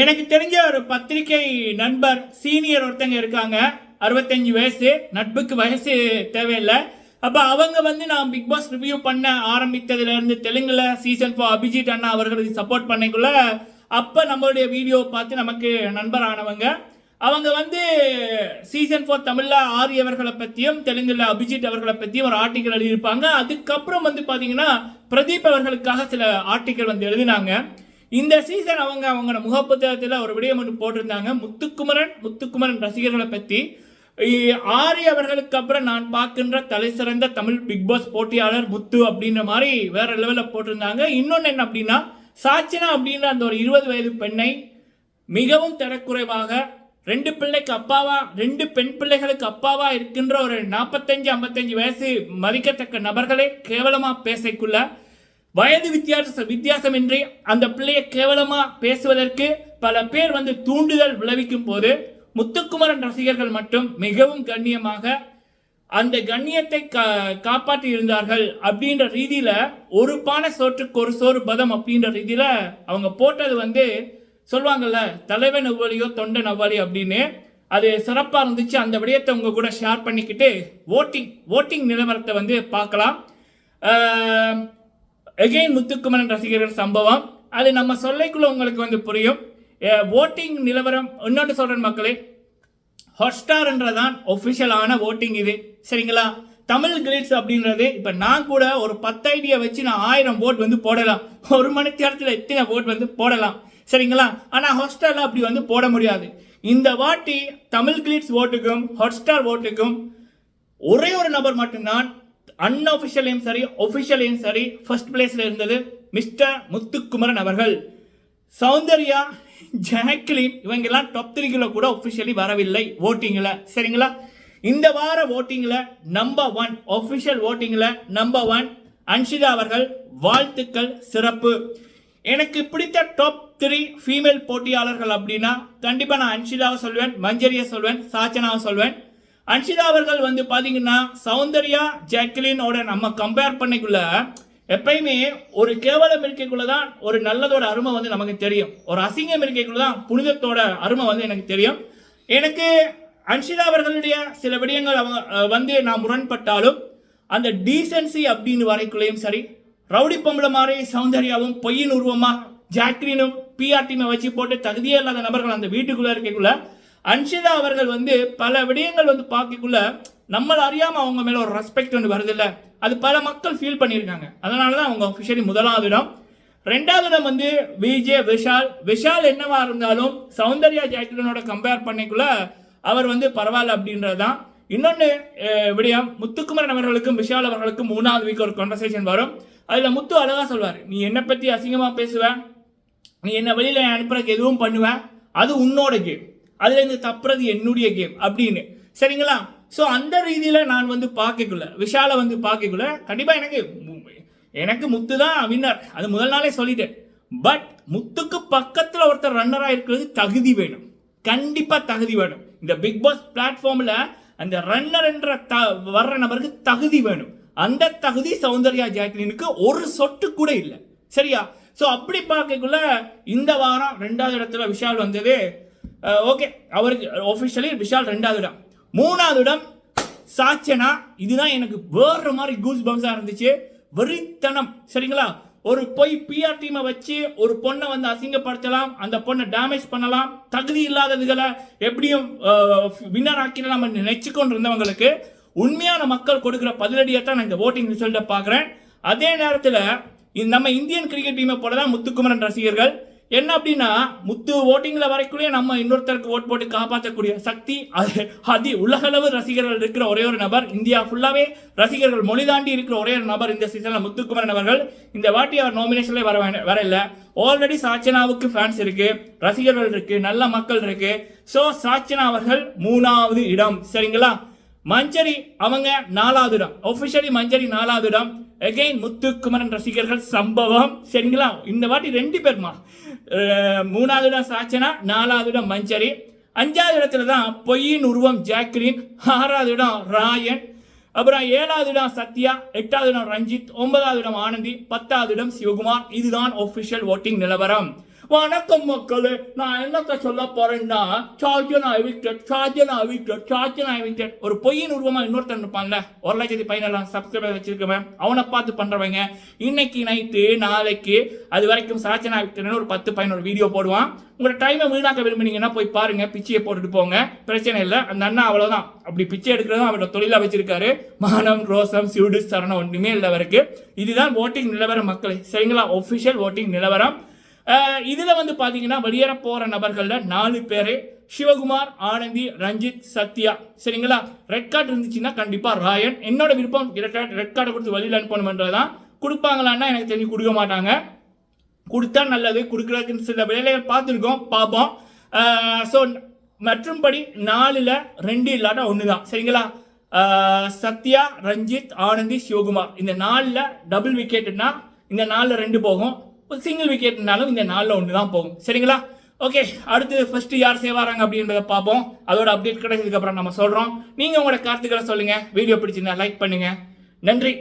எனக்கு தெரிஞ்ச ஒரு பத்திரிகை நண்பர் சீனியர் ஒருத்தங்க இருக்காங்க. அறுபத்தஞ்சு வயசு நட்புக்கு வயசு தேவையில்லை. அப்போ அவங்க வந்து நான் பிக் பாஸ் ரிவ்யூ பண்ண ஆரம்பித்ததுலேருந்து தெலுங்கில் சீசன் ஃபோர் அபிஜித் அண்ணா அவர்களுக்கு சப்போர்ட் பண்ணிக்குள்ள அப்போ நம்மளுடைய வீடியோ பார்த்து நமக்கு நண்பர் ஆனவங்க அவங்க வந்து சீசன் ஃபோர் தமிழில் ஆரி அவர்களை பற்றியும் தெலுங்கில் அபிஜித் அவர்களை பற்றியும் ஒரு ஆர்டிக்கல் எழுதியிருப்பாங்க. அதுக்கப்புறம் வந்து பார்த்தீங்கன்னா பிரதீப் அவர்களுக்காக சில ஆர்டிக்கல் வந்து எழுதினாங்க. இந்த சீசன் அவங்க அவங்களோட முகப்புத்தகத்தில் ஒரு விடயம் ஒன்று போட்டிருந்தாங்க. முத்துக்குமரன் முத்துக்குமரன் ரசிகர்களை பற்றி ஆரி அவர்களுக்கு அப்புறம் நான் பார்க்கின்ற தலை சிறந்த தமிழ் பிக் பாஸ் போட்டியாளர் முத்து அப்படின்ற மாதிரி வேற லெவலில் போட்டிருந்தாங்க. இன்னொன்று என்ன அப்படின்னா சாச்சினா அப்படின்ற அந்த ஒரு இருபது வயது பெண்ணை மிகவும் தரக்குறைவாக ரெண்டு பிள்ளைக்கு அப்பாவா ரெண்டு பெண் பிள்ளைகளுக்கு அப்பாவா இருக்கின்ற ஒரு நாற்பத்தஞ்சு ஐம்பத்தஞ்சு வயசு மதிக்கத்தக்க நபர்களே கேவலமாக பேசக்குள்ள வயது வித்தியாச வித்தியாசமின்றி அந்த பிள்ளையை கேவலமாக பேசுவதற்கு பல பேர் வந்து தூண்டுதல் விளைவிக்கும் போது முத்துக்குமரன் ரசிகர்கள் மட்டும் மிகவும் கண்ணியமாக அந்த கண்ணியத்தை கா காப்பாற்றி இருந்தார்கள் அப்படின்ற ரீதியில ஒரு பானை சோற்றுக்கு ஒரு சோறு பதம் அப்படின்ற ரீதியில அவங்க போட்டது வந்து சொல்லுவாங்கல்ல தலைவன் அவ்வளியோ தொண்டன் அவ்வளி அப்படின்னு. அது சிறப்பாக இருந்துச்சு. அந்த விடயத்தை உங்க கூட ஷேர் பண்ணிக்கிட்டு ஓட்டிங் ஓட்டிங் நிலவரத்தை வந்து பார்க்கலாம். எகெயின் முத்துக்குமரன் ரசிகர்கள் சம்பவம். அது நம்ம சொல்லைக்குள்ள உங்களுக்கு வந்து புரியும். ஓட்டிங் நிலவரம் இன்னொன்று சொல்கிறேன் மக்களே. ஹாட்ஸ்டார்ன்றதான் ஒஃபிஷியலான ஓட்டிங் இது. சரிங்களா? தமிழ் கிரேட்ஸ் அப்படின்றது இப்போ நான் கூட ஒரு பத்து ஐடியா வச்சு நான் ஆயிரம் ஓட் வந்து போடலாம். ஒரு மணி நேரத்தில் எத்தனை ஓட் வந்து போடலாம். சரிங்களா? ஆனால் ஹாட்ஸ்டாரில் அப்படி வந்து போட முடியாது. இந்த வாட்டி தமிழ் கிரேட்ஸ் ஓட்டுக்கும் ஹாட்ஸ்டார் ஓட்டுக்கும் ஒரே ஒரு நபர் மட்டும்தான் அன்அஃபிஷியலையும் சரி ஒஃபிஷியலையும் சரி ஃபர்ஸ்ட் பிளேஸில் இருந்தது மிஸ்டர் முத்துக்குமரன் அவர்கள். சௌந்தர்யா ஜாக்லின் இவங்கெல்லாம் டாப் த்ரீக்குள்ள கூட ஒஃபிஷியலி வரவில்லை ஓட்டிங்கில் சரிங்களா? இந்த வார ஓட்டிங்கில் நம்பர் ஒன் ஒஃபிஷியல் ஓட்டிங்கில் நம்பர் ஒன் அன்ஷிதா அவர்கள். வாழ்த்துக்கள் சிறப்பு. எனக்கு பிடித்த டாப் த்ரீ ஃபீமேல் போட்டியாளர்கள் அப்படின்னா கண்டிப்பாக நான் அன்ஷிதாவை சொல்வேன் மஞ்சரியை சொல்வேன் சாச்சனாவை சொல்வேன். அன்ஷிதா அவர்கள் வந்து பார்த்தீங்கன்னா சௌந்தர்யா ஜாக்லினோட நம்ம கம்பேர் பண்ணிக்குள்ள எப்பயுமே ஒரு கேவலம் இருக்கைக்குள்ள தான் ஒரு நல்லதோட அருமை வந்து நமக்கு தெரியும். ஒரு அசிங்கம் இருக்கைக்குள்ள தான் புனிதத்தோட அருமை வந்து எனக்கு தெரியும். எனக்கு அன்ஷிதா அவர்களுடைய சில விடயங்கள் அவங்க வந்து நான் முரண்பட்டாலும் அந்த டீசென்சி அப்படின்னு வரைக்குள்ளேயும் சரி ரவுடி பொம்பளை மாதிரி சௌந்தர்யாவும் பொய்யின் உருவமாக ஜாக்லினும் பிஆர்டிமை வச்சு போட்டு தகுதியே இல்லாத நபர்கள் அந்த வீட்டுக்குள்ளே இருக்கக்குள்ள அன்ஷிதா அவர்கள் வந்து பல விடயங்கள் வந்து பார்க்கக்குள்ள நம்மள அறியாமல் அவங்க மேலே ஒரு ரெஸ்பெக்ட் ஒன்று வருதில்ல? அது பல மக்கள் ஃபீல் பண்ணியிருக்காங்க. அதனால தான் அவங்க அஃபிஷியலி முதலாவது இடம். ரெண்டாவது இடம் வந்து விஜே விஷால். விஷால் என்னவா இருந்தாலும் சௌந்தர்யா ஜாக்லினோட கம்பேர் பண்ணிக்குள்ள அவர் வந்து பரவாயில்ல அப்படின்றது தான் இன்னொன்று விடயம் முத்துக்குமரன் அவர்களுக்கும் விஷால் அவர்களுக்கும் மூணாவது வீக் ஒரு கான்வர்சேஷன் வரும். அதில் முத்து அழகாக சொல்வார் நீ என்னை பற்றி அசிங்கமாக பேசுவ? நீ என்னை வெளியில் அனுப்புறதுக்கு எதுவும் பண்ணுவேன் அது உன்னோட கேம் அதுலேருந்து தப்புறது என்னுடைய கேம் அப்படின்னு. சரிங்களா? ஸோ அந்த ரீதியில் நான் வந்து பார்க்கக்குள்ள விஷால வந்து பார்க்கக்குள்ள கண்டிப்பாக எனக்கு எனக்கு முத்து தான் வின்னர் அது முதல் நாளே சொல்லிட்டேன். பட் முத்துக்கு பக்கத்தில் ஒருத்தர் ரன்னராக இருக்கிறது தகுதி வேணும். கண்டிப்பாக தகுதி வேணும். இந்த பிக் பாஸ் பிளாட்ஃபார்மில் அந்த ரன்னர் என்ற த வர்ற நபருக்கு தகுதி வேணும். அந்த தகுதி சௌந்தர்யா ஜாக்லினுக்கு ஒரு சொட்டு கூட இல்லை. சரியா? ஸோ அப்படி பார்க்கக்குள்ள இந்த வாரம் ரெண்டாவது இடத்துல விஷால் வந்தது. ஓகே அவருக்கு ஒஃபிஷியலி விஷால் ரெண்டாவது இடம் மூணாவது இடம் சாச்சனா இதுதான் எனக்கு வேறு மாதிரி கூஸ் பம்ஸாக இருந்துச்சு. வெறித்தனம் சரிங்களா? ஒரு பொய் பிஆர் டீமை வச்சு ஒரு பொண்ணை வந்து அசிங்கப்படுத்தலாம் அந்த பொண்ணை டேமேஜ் பண்ணலாம் தகுதி இல்லாததுகளை எப்படியும் வின்னர் ஆக்கிடலாம் நினைச்சு கொண்டு இருந்தவங்களுக்கு உண்மையான மக்கள் கொடுக்குற பதிலடியை தான் நான் இந்த ஓட்டிங் ரிசல்ட்டை பார்க்குறேன். அதே நேரத்தில் நம்ம இந்தியன் கிரிக்கெட் டீமை போல தான் முத்துக்குமரன் ரசிகர்கள் என்ன அப்படின்னா முத்து ஓட்டிங்கில் வரைக்குள்ளே நம்ம இன்னொருத்தருக்கு ஓட் போட்டு காப்பாற்றக்கூடிய சக்தி அது அதி உலகளவு ரசிகர்கள் இருக்கிற ஒரே ஒரு நபர் இந்தியா ஃபுல்லாகவே ரசிகர்கள் மொழி தாண்டி இருக்கிற ஒரே ஒரு நபர் இந்த சீசனில் முத்துக்குமரன் அவர்கள். இந்த வாட்டி அவர் நாமினேஷன்ல வர வர இல்லை. ஆல்ரெடி சாச்சனாவுக்கு ஃபேன்ஸ் இருக்கு ரசிகர்கள் இருக்கு நல்ல மக்கள் இருக்கு. ஸோ சாச்சனா அவர்கள் மூணாவது இடம் சரிங்களா? மஞ்சரி அவங்க நாலாவது இடம். ஒஃபிஷியலி மஞ்சரி நாலாவது இடம். அகைன் முத்துக்குமரன் ரசிகர்கள் சம்பவம் சரிங்களா? இந்த வாட்டி ரெண்டு பேர்மா? மூணாவது இடம் சாச்சனா நாலாவது இடம் மஞ்சரி. அஞ்சாவது இடத்துல தான் பொய்யின் உருவம் ஜாக்லின் ஆறாவது இடம் ராயன். அப்புறம் ஏழாவது இடம் சத்யா எட்டாவது இடம் ரஞ்சித் ஒன்பதாவது இடம் ஆனந்தி பத்தாவது இடம் சிவகுமார். இதுதான் ஒஃபிஷியல் ஓட்டிங் நிலவரம். வணக்கம் மக்களே நான் என்னத்தை சொல்ல போறேன்னா Sachana evicted Sachana evicted Sachana evicted ஒரு பொய்யின் உருவமா இன்னொருத்தன் இருப்பான்ல. ஒரு லட்சத்தி பதினேழாம் சப்ஸ்கிரைபர் வச்சிருக்கவன். அவனை பார்த்து பண்றவங்க. இன்னைக்கு நைட்டு நாளைக்கு அது வரைக்கும் சாச்சனா விக்டர்னு ஒரு பத்து பதினோரு வீடியோ போடுவான். உங்களோட டைமை வீணாக்க விரும்புனீங்கன்னா போய் பாருங்க. பிச்சையை போட்டுட்டு போங்க. பிரச்சனை இல்லை. அந்த அண்ணா அவ்வளோதான் அப்படி பிச்சை எடுக்கிறதும் அவரோட தொழிலாக வச்சிருக்காரு. மானம் ரோசம் சிவடு சரணம் ஒன்றுமே இல்லை அவருக்கு. இதுதான் ஓட்டிங் நிலவரம் மக்களை. சரிங்களா? ஒஃபிஷியல் ஓட்டிங் நிலவரம். இதில் வந்து பார்த்தீங்கன்னா வெளியேற போகிற நபர்களில் நாலு பேரே சிவகுமார் ஆனந்தி ரஞ்சித் சத்யா. சரிங்களா? ரெட் கார்டு இருந்துச்சுன்னா கண்டிப்பாக ராயன். என்னோட விருப்பம் ரெட் கார்டு ரெட் கார்டை கொடுத்து வெளியில் அனுப்பணும்ன்றதான் கொடுப்பாங்களான்னா எனக்கு தெரிஞ்சு கொடுக்க மாட்டாங்க. கொடுத்தா நல்லது கொடுக்குறதுக்கு சில வேலையை பார்த்துருக்கோம் பார்ப்போம். ஸோ மற்றும்படி நாலில் ரெண்டு இல்லாட்டா ஒன்று தான் சரிங்களா சத்யா ரஞ்சித் ஆனந்தி சிவகுமார். இந்த நாலில் டபுள் விக்கெட்டுனா இந்த நாலில் ரெண்டு போகும். சிங்கிள் விக்கெட்னாலும் இந்த நாளில் ஒன்று தான் போகும். சரிங்களா? ஓகே அடுத்து ஃபர்ஸ்ட் யார் சேவாராங்க அப்படின்றத பார்ப்போம். அதோட அப்டேட் கிடைச்சதுக்கப்புறம் நம்ம சொல்கிறோம் நீங்கள் உங்களோட கருத்துக்களை சொல்லுங்கள் வீடியோ பிடிச்சிருந்தா லைக் பண்ணுங்கள் நன்றி.